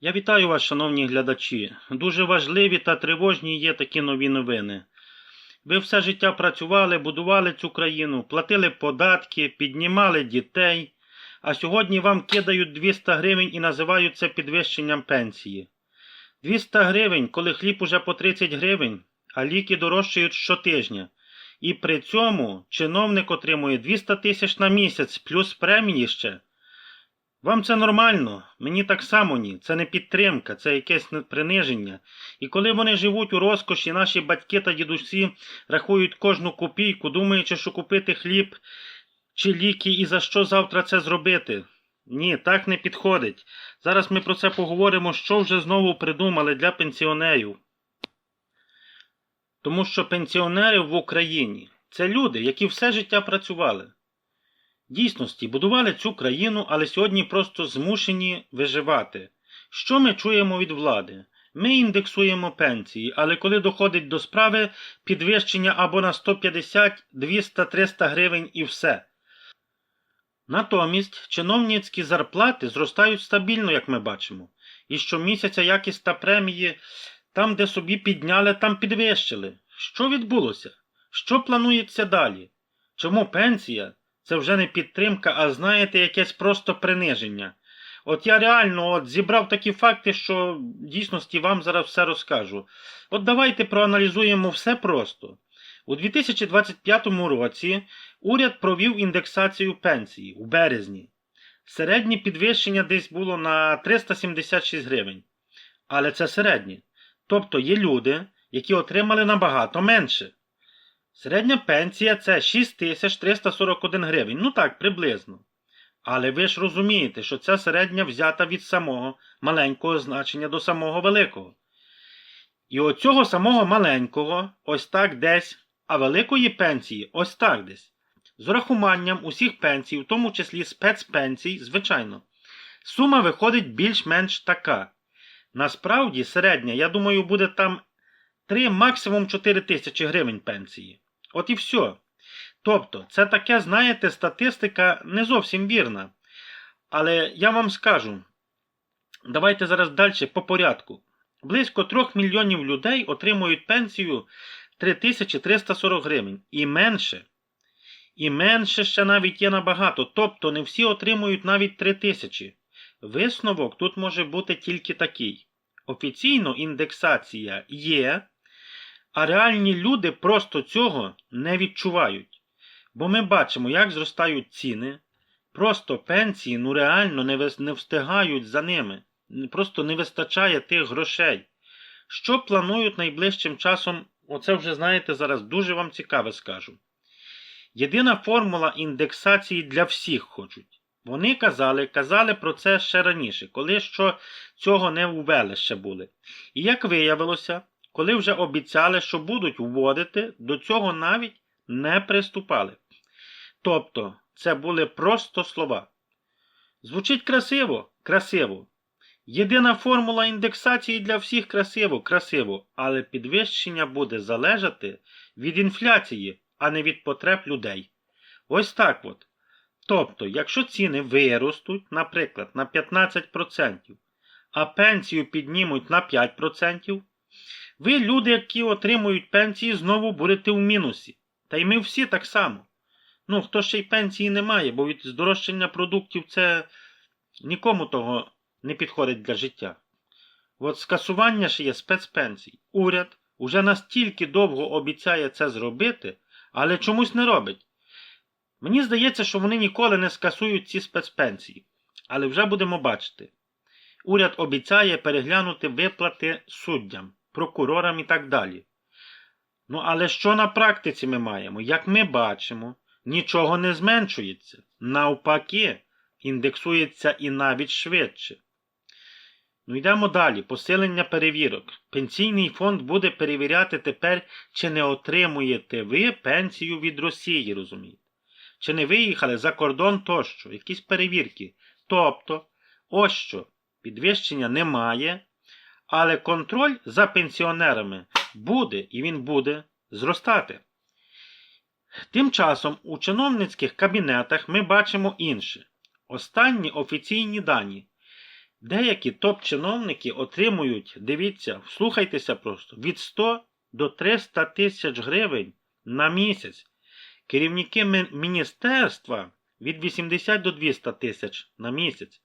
Я вітаю вас, шановні глядачі. Дуже важливі та тривожні є такі нові новини. Ви все життя працювали, будували цю країну, платили податки, піднімали дітей, а сьогодні вам кидають 200 гривень і називають це підвищенням пенсії. 200 гривень, коли хліб уже по 30 гривень, а ліки дорожчають щотижня. І при цьому чиновник отримує 200 тисяч на місяць, плюс премії ще. Вам це нормально, мені так само ні. Це не підтримка, це якесь приниження. І коли вони живуть у розкоші, наші батьки та дідусі рахують кожну копійку, думаючи, що купити хліб чи ліки і за що завтра це зробити. Ні, так не підходить. Зараз ми про це поговоримо, що вже знову придумали для пенсіонерів. Тому що пенсіонери в Україні це люди, які все життя працювали. Дійсності будували цю країну, але сьогодні просто змушені виживати. Що ми чуємо від влади? Ми індексуємо пенсії, але коли доходить до справи, підвищення або на 150, 200, 300 гривень і все. Натомість чиновницькі зарплати зростають стабільно, як ми бачимо. І щомісяця якість та премії там, де собі підняли, там підвищили. Що відбулося? Що планується далі? Чому пенсія? Це вже не підтримка, а знаєте, якесь просто приниження. От я реально от зібрав такі факти, що в дійсності вам зараз все розкажу. От давайте проаналізуємо все просто. У 2025 році уряд провів індексацію пенсії у березні. Середнє підвищення десь було на 376 гривень. Але це середнє. Тобто є люди, які отримали набагато менше. Середня пенсія це 6341 гривень. Ну так, приблизно. Але ви ж розумієте, що ця середня взята від самого маленького значення до самого великого. І от цього самого маленького ось так десь, а великої пенсії ось так десь. З урахуванням усіх пенсій, в тому числі спецпенсій, звичайно. Сума виходить більш-менш така. Насправді середня, я думаю, буде там 3, максимум 4 тисячі гривень пенсії. От і все. Тобто, це таке, знаєте, статистика не зовсім вірна. Але я вам скажу, давайте зараз далі по порядку. Близько 3 мільйонів людей отримують пенсію 3340 гривень. І менше. І менше ще навіть є набагато. Тобто не всі отримують навіть 3 тисячі. Висновок тут може бути тільки такий. Офіційно індексація є, а реальні люди просто цього не відчувають. Бо ми бачимо, як зростають ціни. Просто пенсії ну реально не, не встигають за ними. Просто не вистачає тих грошей. Що планують найближчим часом? Оце вже знаєте, зараз дуже вам цікаве скажу. Єдина формула індексації для всіх хочуть. Вони казали, казали про це ще раніше, коли що цього не ввели ще були. І як виявилося, коли вже обіцяли, що будуть вводити, до цього навіть не приступали. Тобто, це були просто слова. Звучить красиво, красиво. Єдина формула індексації для всіх красиво, красиво, але підвищення буде залежати від інфляції, а не від потреб людей. Ось так от. Тобто, якщо ціни виростуть, наприклад, на 15%, а пенсію піднімуть на 5%, ви, люди, які отримують пенсії, знову будете в мінусі. Та й ми всі так само. Ну, хто ще й пенсії не має, бо від здорожчання продуктів це нікому того не підходить для життя. От скасування ж є спецпенсій. Уряд уже настільки довго обіцяє це зробити, але чомусь не робить. Мені здається, що вони ніколи не скасують ці спецпенсії, але вже будемо бачити. Уряд обіцяє переглянути виплати суддям, прокурорам і так далі. Ну, але що на практиці ми маємо? Як ми бачимо, нічого не зменшується. Навпаки, індексується і навіть швидше. Ну, йдемо далі. Посилення перевірок. Пенсійний фонд буде перевіряти тепер, чи не отримуєте ви пенсію від Росії, розумієте? Чи не виїхали за кордон тощо, якісь перевірки. Тобто, ось що, підвищення немає, але контроль за пенсіонерами буде і він буде зростати. Тим часом у чиновницьких кабінетах ми бачимо інше. Останні офіційні дані. Деякі топ-чиновники отримують, дивіться, вслухайтеся просто, від 100 до 300 тисяч гривень на місяць. Керівники міністерства від 80 до 200 тисяч на місяць.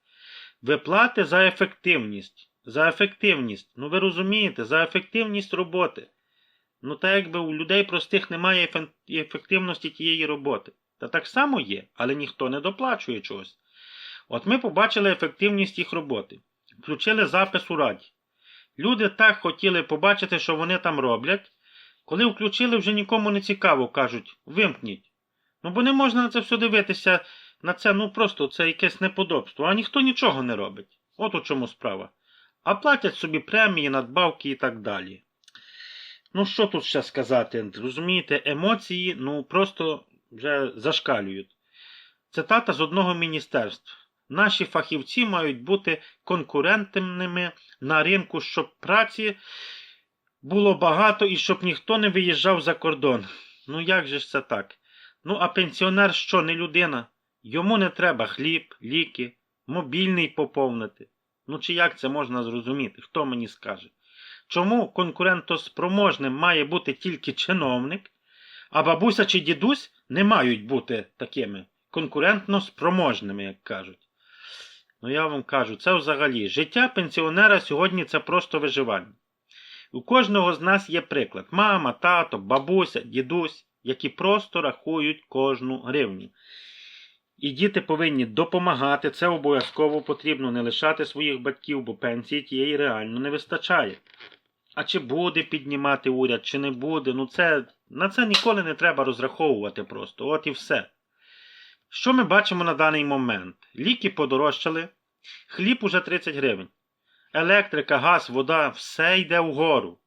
Виплати за ефективність. За ефективність. Ну ви розумієте, за ефективність роботи. Ну так якби у людей простих немає ефективності тієї роботи. Та так само є, але ніхто не доплачує чогось. От ми побачили ефективність їх роботи. Включили запис у раді. Люди так хотіли побачити, що вони там роблять. Коли включили, вже нікому не цікаво, кажуть, вимкніть. Ну бо не можна на це все дивитися, на це, ну просто це якесь неподобство, а ніхто нічого не робить. От у чому справа. А платять собі премії, надбавки і так далі. Ну, що тут ще сказати? Розумієте, емоції, ну просто вже зашкалюють. Цитата з одного міністерства. Наші фахівці мають бути конкурентними на ринку, щоб праці було багато і щоб ніхто не виїжджав за кордон. Ну як же ж це так? Ну, а пенсіонер що, не людина? Йому не треба хліб, ліки, мобільний поповнити. Ну чи як це можна зрозуміти? Хто мені скаже? Чому конкурентоспроможним має бути тільки чиновник, а бабуся чи дідусь не мають бути такими конкурентно спроможними, як кажуть? Ну я вам кажу, це взагалі життя пенсіонера сьогодні це просто виживання. У кожного з нас є приклад: мама, тато, бабуся, дідусь, які просто рахують кожну гривню. І діти повинні допомагати, це обов'язково потрібно не лишати своїх батьків, бо пенсії тієї реально не вистачає. А чи буде піднімати уряд, чи не буде, ну це на це ніколи не треба розраховувати просто. От і все. Що ми бачимо на даний момент? Ліки подорожчали, хліб уже 30 гривень. Електрика, газ, вода, все йде вгору.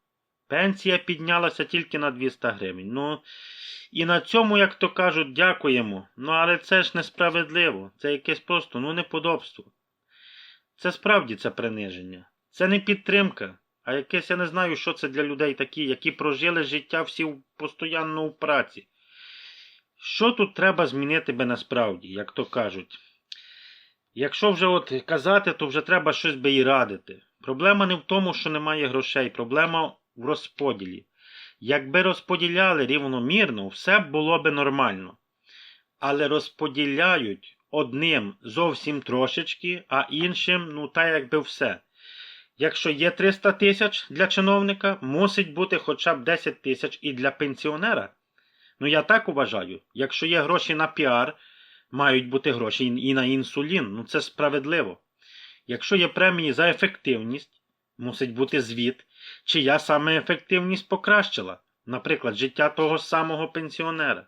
Пенсія піднялася тільки на 200 гривень. Ну, і на цьому, як то кажуть, дякуємо. Ну, але це ж несправедливо. Це якесь просто ну, неподобство. Це справді це приниження. Це не підтримка, а якесь я не знаю, що це для людей такі, які прожили життя всі постійно у праці. Що тут треба змінити би насправді, як то кажуть? Якщо вже от казати, то вже треба щось би і радити. Проблема не в тому, що немає грошей, проблема в розподілі. Якби розподіляли рівномірно, все було би нормально. Але розподіляють одним зовсім трошечки, а іншим, ну та якби все. Якщо є 300 тисяч для чиновника, мусить бути хоча б 10 тисяч і для пенсіонера. Ну я так вважаю. Якщо є гроші на піар, мають бути гроші і на інсулін. Ну це справедливо. Якщо є премії за ефективність, мусить бути звіт, чия саме ефективність покращила, наприклад, життя того самого пенсіонера.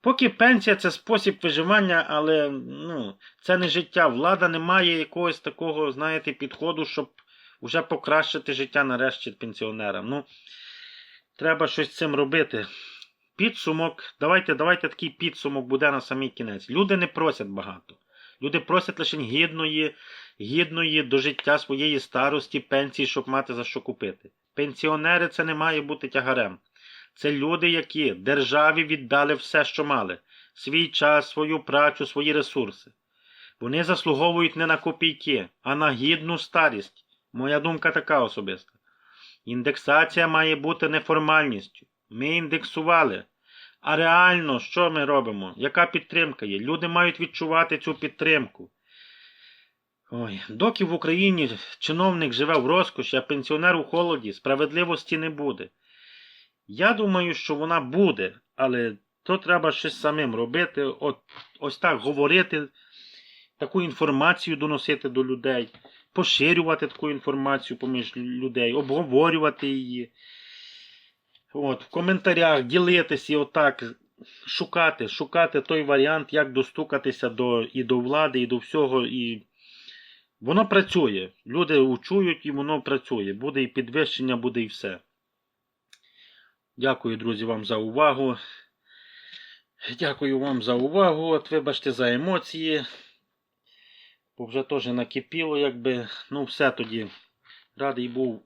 Поки пенсія це спосіб виживання, але ну, це не життя. Влада не має якогось такого, знаєте, підходу, щоб вже покращити життя нарешті пенсіонерам. Ну, треба щось з цим робити. Підсумок, давайте, давайте такий підсумок буде на самий кінець. Люди не просять багато. Люди просять лише гідної, гідної до життя своєї старості, пенсії, щоб мати за що купити. Пенсіонери це не має бути тягарем. Це люди, які державі віддали все, що мали: свій час, свою працю, свої ресурси. Вони заслуговують не на копійки, а на гідну старість. Моя думка така особиста. Індексація має бути не формальністю. Ми індексували. А реально, що ми робимо? Яка підтримка є? Люди мають відчувати цю підтримку. Ой, доки в Україні чиновник живе в розкоші, а пенсіонер у холоді, справедливості не буде. Я думаю, що вона буде, але то треба щось самим робити, от, ось так говорити, таку інформацію доносити до людей, поширювати таку інформацію поміж людей, обговорювати її. От, в коментарях ділитися і отак шукати, шукати той варіант, як достукатися до, і до влади, і до всього. І воно працює. Люди учують і воно працює. Буде і підвищення, буде і все. Дякую, друзі, вам за увагу. Дякую вам за увагу. От вибачте за емоції. Бо вже теж накипіло, якби. Ну, все тоді. Радий був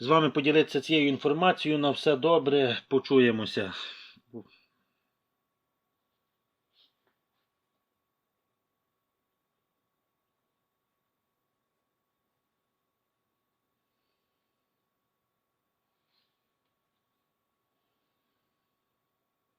з вами поділитися цією інформацією. На все добре. Почуємося.